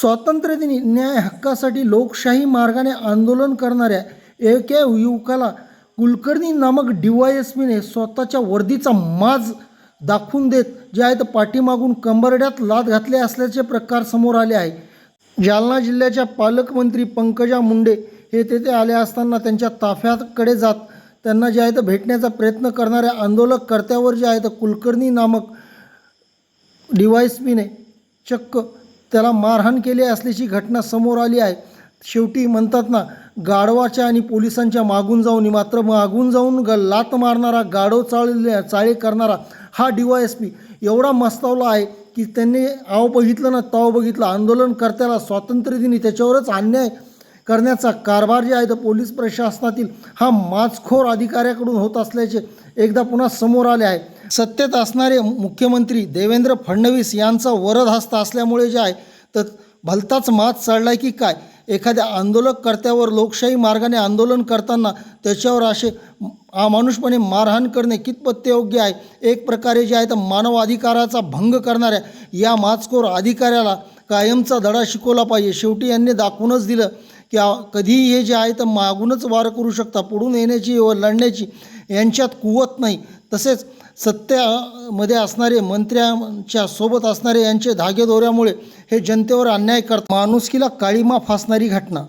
स्वातंत्र्यदिनी न्याय हक्कासाठी लोकशाही मार्गाने आंदोलन करणाऱ्या एका युवकाला कुलकर्णी नामक डीवायएसपीने स्वतःच्या वर्दीचा माज दाखवून देत जे आहे तर पाठीमागून कंबरड्यात लाद घातले असल्याचे प्रकार समोर आले आहे. जालना जिल्ह्याच्या पालकमंत्री पंकजा मुंडे हे तेथे आले असताना त्यांच्या ताफ्याकडे जात त्यांना जे आहे तर भेटण्याचा प्रयत्न करणाऱ्या आंदोलकर्त्यावर जे आहे तर कुलकर्णी नामक डीवायसपीने चक्क त्याला मारहाण केली असल्याची घटना समोर आली आहे. शेवटी म्हणतात ना गाढवाच्या आणि पोलिसांच्या मागून जाऊन मात्र मागून जाऊन ग लात मारणारा गाढव चाळले चाळे करणारा हा डी वाय एस पी एवढा मस्तावला आहे की त्यांनी आव बघितलं ना ताव बघितलं. आंदोलनकर्त्याला स्वातंत्र्यदिनी त्याच्यावरच अन्याय करण्याचा कारभार जे आहे तो पोलीस प्रशासनातील हा माचखोर अधिकाऱ्याकडून होत असल्याचे एकदा पुन्हा समोर आले आहे. सत्तेत असणारे मुख्यमंत्री देवेंद्र फडणवीस यांचा वरद हस्त असल्यामुळे जे आहे तर भलताच मात आहे की काय? एखाद्या आंदोलककर्त्यावर लोकशाही मार्गाने आंदोलन करताना त्याच्यावर असे अमानुषपणे मारहाण करणे कितपत योग्य आहे? एक प्रकारे जे आहे तर मानवाधिकाराचा भंग करणाऱ्या या माचखोर अधिकाऱ्याला कायमचा धडा शिकवला पाहिजे. शेवटी यांनी दाखवूनच दिलं की कधीही हे जे आहे तर मागूनच वार करू शकता. पुढून येण्याची व लढण्याची यांच्यात कुवत नाही. तसेच सत्यामध्ये असणारे मंत्र्यांच्या सोबत असणारे यांचे धागेदोऱ्यामुळे हे जनतेवर अन्याय करतात. माणुसकीला काळीमा फासणारी घटना.